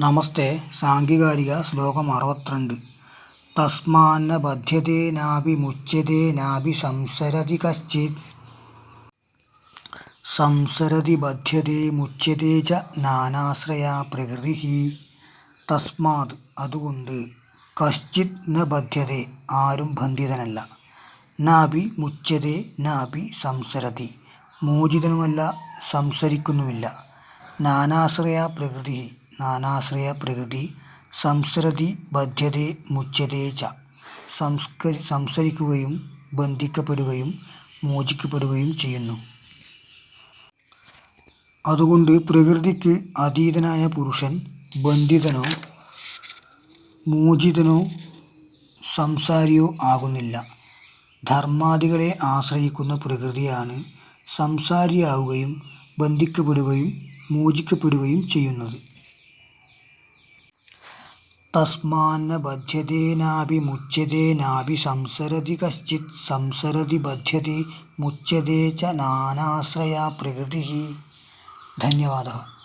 നമസ്തേ. സാംഘികാരിക ശ്ലോകം അറുപത്തിരണ്ട്. തസ്മാന്ന ബധ്യതേ നാഭി മുച്യതേ നാഭി സംസരതി കശ്ചിത്. സംസരതി ബധ്യതേ മുച്യതേ ച നാനാശ്രയ പ്രകൃതി തസ്മാത് അതുകൊണ്ട് കശ്ചിത് ന ബധ്യതേ ആരും ബന്ധിതനല്ല. നാഭി മുച്യതേ നാഭി സംസരതി മോചിതനുമല്ല സംസരിക്കുന്നുമില്ല. നാനാശ്രയ പ്രകൃതി നാനാശ്രയ പ്രകൃതി സംസരതി ബധ്യതേ മുച്യതേ ച. സംസ്കരി സംസരിക്കുകയും ബന്ധിക്കപ്പെടുകയും മോചിക്കപ്പെടുകയും ചെയ്യുന്നു. അതുകൊണ്ട് പ്രകൃതിക്ക് അതീതനായ പുരുഷൻ ബന്ധിതനോ മോചിതനോ സംസാരിയോ ആകുന്നില്ല. ധർമാദികളെ ആശ്രയിക്കുന്ന പ്രകൃതിയാണ് സംസാരിയാവുകയും ബന്ധിക്കപ്പെടുകയും മോചിക്കപ്പെടുകയും ചെയ്യുന്നത്. തസ്മാന്ന ബധ്യതേ നാഭി മുച്യതേ നാഭി സംസരതി കശ്ചിത് സംസരതി ബധ്യതേ മുച്യതേ ച നാനാശ്രയാ പ്രകൃതി ധന്യവാദः